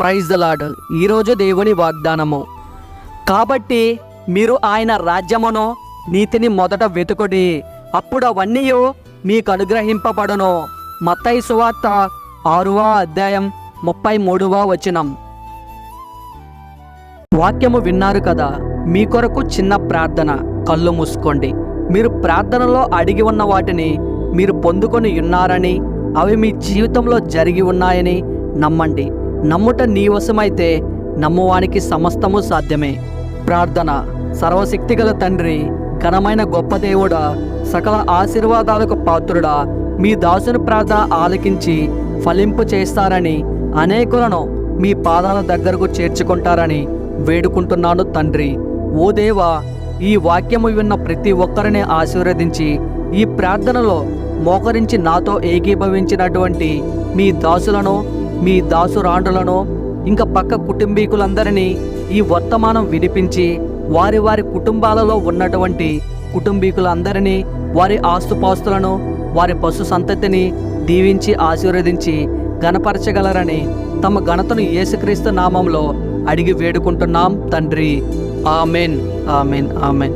Praise the lord ఈరోజు దేవుని వాగ్దానము. కాబట్టి మీరు ఆయన రాజ్యమును నీతిని మొదట వెతుకుడి. అప్పుడు అవన్నీ మీకు అనుగ్రహింపబడును. మత్తయి సువార్త ఆరువ అధ్యాయం ముప్పై మూడవ వచనం. వాక్యము విన్నారు కదా మీ కొరకు చిన్న ప్రార్థన. కళ్ళు మూసుకోండి. మీరు ప్రార్థనలో అడిగి ఉన్న వాటిని మీరు పొందుకొని ఉన్నారని అవి మీ జీవితంలో జరిగి ఉన్నాయని నమ్మండి. నమ్ముట నీవశమైతే నమ్మువానికి సమస్తము సాధ్యమే. ప్రార్థన. సర్వశక్తిగల తండ్రి ఘనమైన గొప్ప దేవుడా సకల ఆశీర్వాదాలకు పాత్రుడా మీ దాసుని ప్రార్థన ఆలకించి ఫలింపు చేస్తారని అనేకులను మీ పాదాల దగ్గరకు చేర్చుకుంటారని వేడుకుంటున్నాను తండ్రి. ఓ దేవా ఈ వాక్యము విన్న ప్రతి ఒక్కరిని ఆశీర్వదించి ఈ ప్రార్థనలో మోకరించి నాతో ఏకీభవించినటువంటి మీ దాసులను మీ దాసురాండులను ఇంకా పక్క కుటుంబీకులందరినీ ఈ వర్తమానం వినిపించి వారి వారి కుటుంబాలలో ఉన్నటువంటి కుటుంబీకులందరినీ వారి ఆస్తుపాస్తులను వారి పశు సంతతిని దీవించి ఆశీర్వదించి గణపరచగలరని తమ ఘనతను యేసుక్రీస్తు నామంలో అడిగి వేడుకుంటున్నాం తండ్రి. ఆమెన్. ఆమెన్. ఆమెన్.